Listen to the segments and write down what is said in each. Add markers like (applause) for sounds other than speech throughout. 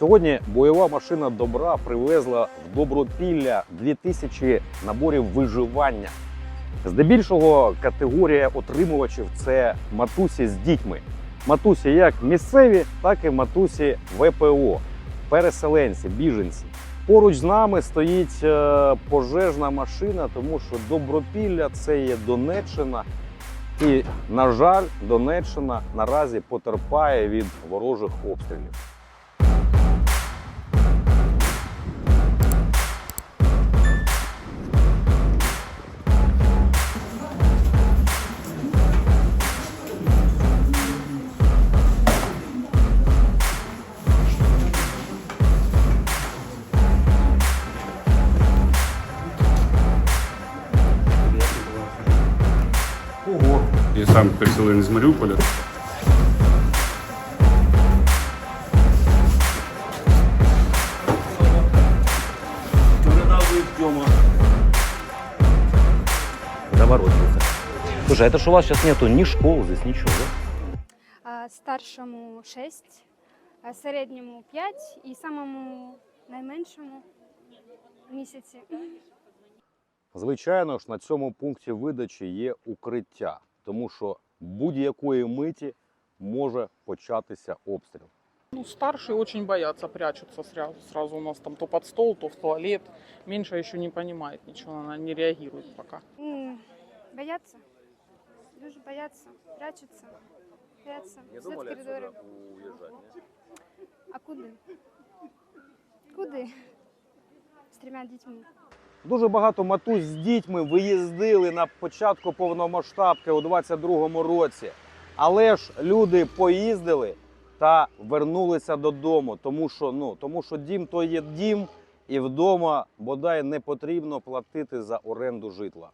Сьогодні бойова машина добра привезла в Добропілля 2000 наборів виживання. Здебільшого категорія отримувачів це матусі з дітьми. Матусі як місцеві, так і матусі ВПО, переселенці, біженці. Поруч з нами стоїть е, пожежна машина, тому що Добропілля це є Донеччина. І, на жаль, Донеччина наразі потерпає від ворожих обстрілів. Я сам переселенець з Маріуполя. Заворотился. Слушай, а это что у вас сейчас нету ни школ здесь, ничего, да? А, старшому 6, а середньому 5 і самому найменшому місяці. Звичайно ж, на цьому пункті видачі є укриття, тому що будь-якої миті може початися обстріл. Ну, старшие очень боятся, прячутся сразу, сразу у нас там то под стол, то в туалет. Меньше еще не понимает ничего, она не реагирует пока. М, Бояться. Дуже бояться, прячуться. Бояться. Сидять в коридорі. А куди? Куди? З трьома дітьми. Дуже багато матусь з дітьми виїздили на початку повномасштабки у 22-му році. Але ж люди поїздили та вернулися додому, тому що, ну, тому що дім то є дім, і вдома бодай не потрібно платити за оренду житла.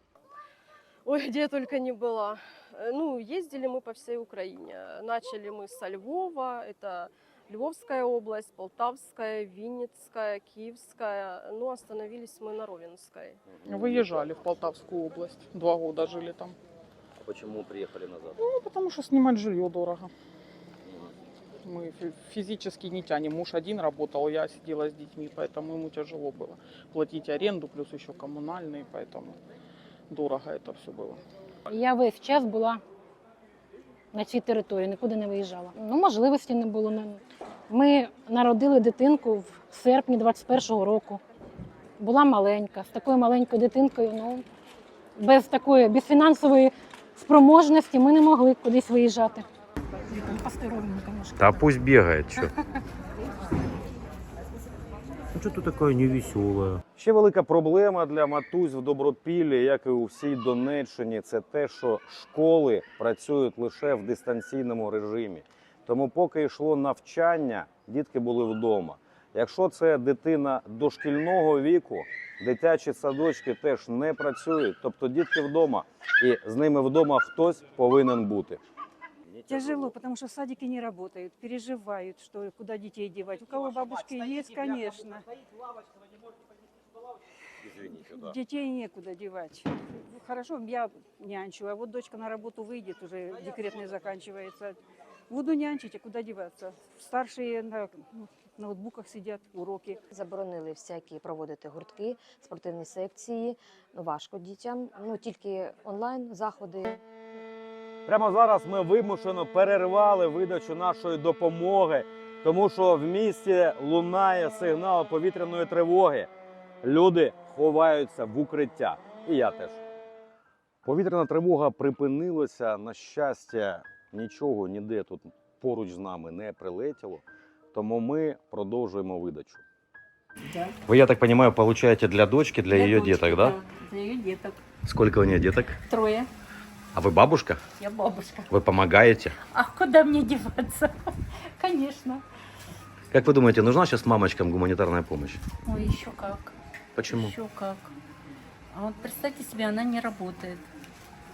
Ой, где я только не была. Э, Ну, ездили мы по всей Украине. Начали мы со Львова, это Львовская область, Полтавская, Винницкая, Киевская. Ну, остановились мы на Ровенской. Выезжали в Полтавскую область, два года жили там. А чому приїхали назад? Ну, потому что снимать жилье дорого. Мы фи- физически не тянем. Муж один работал, я сидела с детьми, поэтому ему тяжело было платить аренду, плюс еще коммунальные, поэтому дорого это все было. Я весь час була на цій території, нікуди не виїжджала. Ну, можливості не було. Ми народили дитинку в серпні 21-го року. Була маленька. З такою маленькою дитинкою, ну, без такої, без фінансової спроможності ми не могли кудись виїжджати. Та пусть бігає. что. (laughs) Ну что ты такая невеселая? Ще велика проблема для матусь в Добропіллі, як і у всій Донеччині, це те, що школи працюють лише в дистанційному режимі. Тому, поки йшло навчання, дітки були вдома. Якщо це дитина дошкільного віку, дитячі садочки теж не працюють, тобто дітки вдома, і з ними вдома хтось повинен бути. Тяжело, потому что садики не работают, переживают, что куда детей девать. У кого бабушки есть, конечно. Детей некуда девать. Хорошо, я нянчу, а вот дочка на работу выйдет, уже декретный заканчивается. Буду нянчить, а куда деваться? Старшие на ну, ноутбуках сидят, уроки. Заборонили всякі проводити гуртки, спортивні секції. Ну, важко дітям. Ну тільки онлайн заходи. Прямо зараз ми вимушено перервали видачу нашої допомоги, тому що в місті лунає сигнал повітряної тривоги. Люди ховаються в укриття. І я теж. Повітряна тривога припинилася. На щастя, нічого ніде тут поруч з нами не прилетіло. Тому ми продовжуємо видачу. Вы, я так понимаю, получаете для дочки, для, ее деток, да? Для ее деток. Сколько у нее деток? Трое. А вы бабушка? Я бабушка. Вы помогаете? А куда мне деваться? (laughs) Конечно. Как вы думаете, нужна сейчас мамочкам гуманитарная помощь? Ой, еще как. Почему? Еще как. А вот представьте себе, она не работает.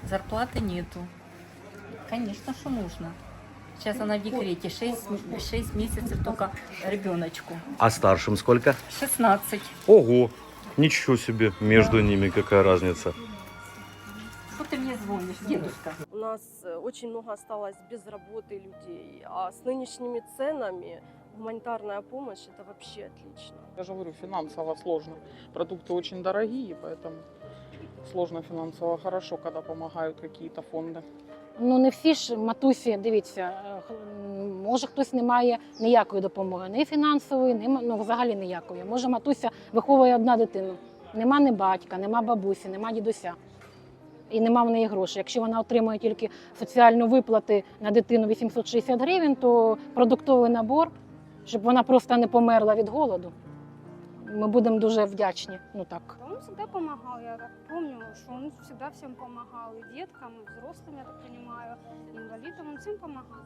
Зарплаты нету. Конечно, что нужно. Сейчас она в декрете, 6, месяцев только ребеночку. А старшим сколько? 16. Ого! Ничего себе, между ними какая разница. Что ты мне звонишь, дедушка? У нас э, очень много осталось без работы людей. А с нынешними ценами, гуманитарная помощь это вообще отлично. Я же говорю, финансово сложно. Продукты очень дорогие, поэтому сложно финансово. Хорошо, когда помогают какие-то фонды. Ну не всі ж матусі, дивіться, е, х- м, може хтось не має ніякої допомоги, ні фінансової, ні м- ну, взагалі ніякої. Може, матуся виховує одна дитину. Нема ні батька, нема бабусі, нема дідуся. І нема в неї грошей. Якщо вона отримує тільки соціальну виплати на дитину 860 гривень, то продуктовий набор, щоб вона просто не померла від голоду. Ми будемо дуже вдячні. Ну так. Он всегда помогал, я так помню, что он всегда всем помогал, и деткам, и взрослым, я так понимаю, и инвалидам, он всем помогал.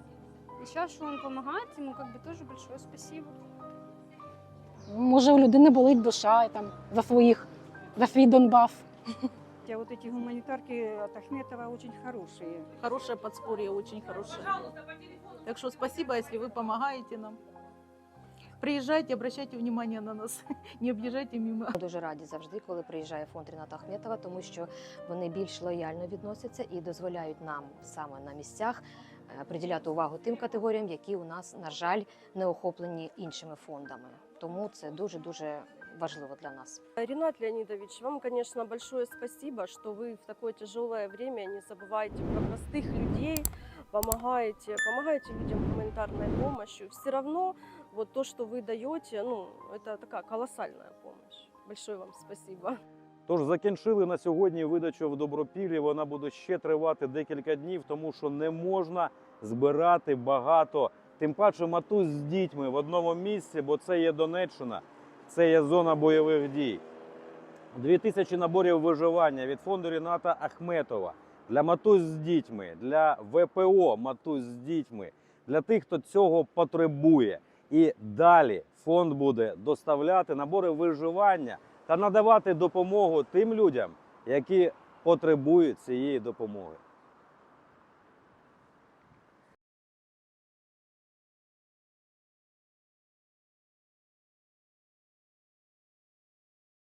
И сейчас, что он помогает, ему как бы тоже большое спасибо. Може, у людини болить душа і там за своїх, за свій Донбас. Хотя вот эти гуманитарки от Ахметова очень хорошие. Хорошее подспорье, очень хорошее. Так что спасибо, если вы помогаете нам. Приезжайте, обращайте внимание на нас, (laughs) не объезжайте мимо. Ми дуже раді завжди, коли приїжджає фонд Ріната Ахметова, тому що вони більш лояльно відносяться і дозволяють нам саме на місцях е, приділяти увагу тим категоріям, які у нас, на жаль, не охоплені іншими фондами. Тому це дуже дуже важливо для нас. Ренат Леонидович, вам, конечно, большое спасибо, что вы в такое тяжелое время не забываете про простых людей, помогаете, помогаете людям гуманитарной помощью. Все равно вот то, что вы даете, ну, это такая колоссальная помощь. Большое вам спасибо. Тож закінчили на сьогодні видачу в Добропіллі. Вона буде ще тривати декілька днів, тому що не можна збирати багато. Тим паче матусь з дітьми в одному місці, бо це є Донеччина, це є зона бойових дій. Дві тисячі наборів виживання від фонду Ріната Ахметова для матусь з дітьми, для ВПО матусь з дітьми, для тих, хто цього потребує. І далі фонд буде доставляти набори виживання та надавати допомогу тим людям, які потребують цієї допомоги.